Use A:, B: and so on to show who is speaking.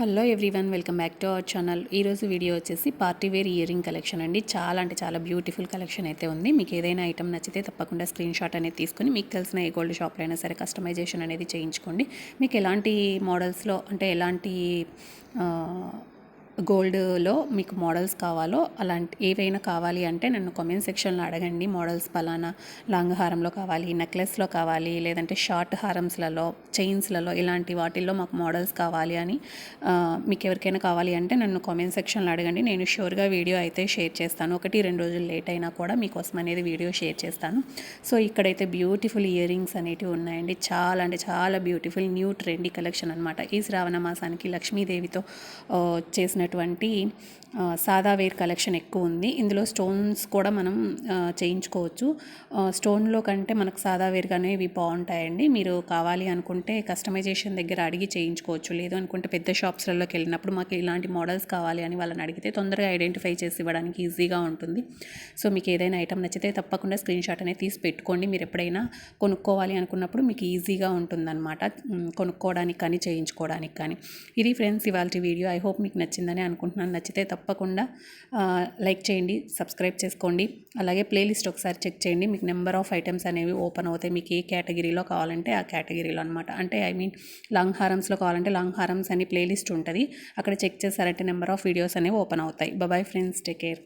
A: Hello everyone welcome back to our channel. ఈరోజు video వచ్చేసి party wear earring collection అండి. చాలా అంటే చాలా బ్యూటిఫుల్ కలెక్షన్ అయితే ఉంది. మీకు ఏదైనా ఐటమ్ నచ్చితే తప్పకుండా స్క్రీన్ షాట్ అనేది తీసుకొని మీకు తెలిసిన ఏ గోల్డ్ షాప్లో అయినా సరే కస్టమైజేషన్ అనేది చేయించుకోండి. మీకు ఎలాంటి మోడల్స్లో అంటే ఎలాంటి గోల్డ్లో మీకు మోడల్స్ కావాలో అలాంటి ఏవైనా కావాలి అంటే నన్ను కామెంట్ సెక్షన్లో అడగండి. మోడల్స్ పలానా లాంగ్ హారంలో కావాలి నెక్లెస్లో కావాలి లేదంటే షార్ట్ హారమ్స్లలో చైన్స్లలో ఇలాంటి వాటిల్లో మాకు మోడల్స్ కావాలి అని మీకు ఎవరికైనా కావాలి అంటే నన్ను కామెంట్ సెక్షన్లో అడగండి. నేను షూర్గా వీడియో అయితే షేర్ చేస్తాను. ఒకటి రెండు రోజులు లేట్ అయినా కూడా మీకోసం అనేది వీడియో షేర్ చేస్తాను. సో ఇక్కడైతే బ్యూటిఫుల్ ఇయర్ రింగ్స్ అనేటివి ఉన్నాయండి. చాలా అంటే చాలా బ్యూటిఫుల్ న్యూ ట్రెండీ కలెక్షన్ అనమాట ఈ శ్రావణ మాసానికి లక్ష్మీదేవితో చేసినట్టు చేసినటువంటి సాదా వేర్ కలెక్షన్ ఎక్కువ ఉంది. ఇందులో స్టోన్స్ కూడా మనం చేయించుకోవచ్చు. స్టోన్లో కంటే మనకు సాదా వేర్గానే ఇవి బాగుంటాయండి. మీరు కావాలి అనుకుంటే కస్టమైజేషన్ దగ్గర అడిగి చేయించుకోవచ్చు. లేదు అనుకుంటే పెద్ద షాప్స్లలోకి వెళ్ళినప్పుడు మాకు ఇలాంటి మోడల్స్ కావాలి అని వాళ్ళని అడిగితే తొందరగా ఐడెంటిఫై చేసి ఇవ్వడానికి ఈజీగా ఉంటుంది. సో మీకు ఏదైనా ఐటమ్ నచ్చితే తప్పకుండా స్క్రీన్ షాట్ అనేది తీసి పెట్టుకోండి. మీరు ఎప్పుడైనా కొనుక్కోవాలి అనుకున్నప్పుడు మీకు ఈజీగా ఉంటుందన్నమాట. కొనుక్కోవడానికి కానీ చేయించుకోవడానికి కానీ. ఇది ఫ్రెండ్స్ ఇవాళ వీడియో. ఐ హోప్ మీకు నచ్చిందని అనుకుంటున్నాను. నచ్చితే తప్పకుండా లైక్ చేయండి సబ్స్క్రైబ్ చేసుకోండి. అలాగే ప్లేలిస్ట్ ఒకసారి చెక్ చేయండి. మీకు నెంబర్ ఆఫ్ ఐటమ్స్ అనేవి ఓపెన్ అవుతాయి. మీకు ఏ కేటగిరీలో కావాలంటే ఆ కేటగిరీలో అనమాట అంటే ఐ మీన్ లాంగ్ హారమ్స్లో కావాలంటే లాంగ్ హారమ్స్ అని ప్లేలిస్ట్ ఉంటుంది. అక్కడ చెక్ చేశారంటే నెంబర్ ఆఫ్ వీడియోస్ అనేవి ఓపెన్ అవుతాయి. Bye friends. Take care.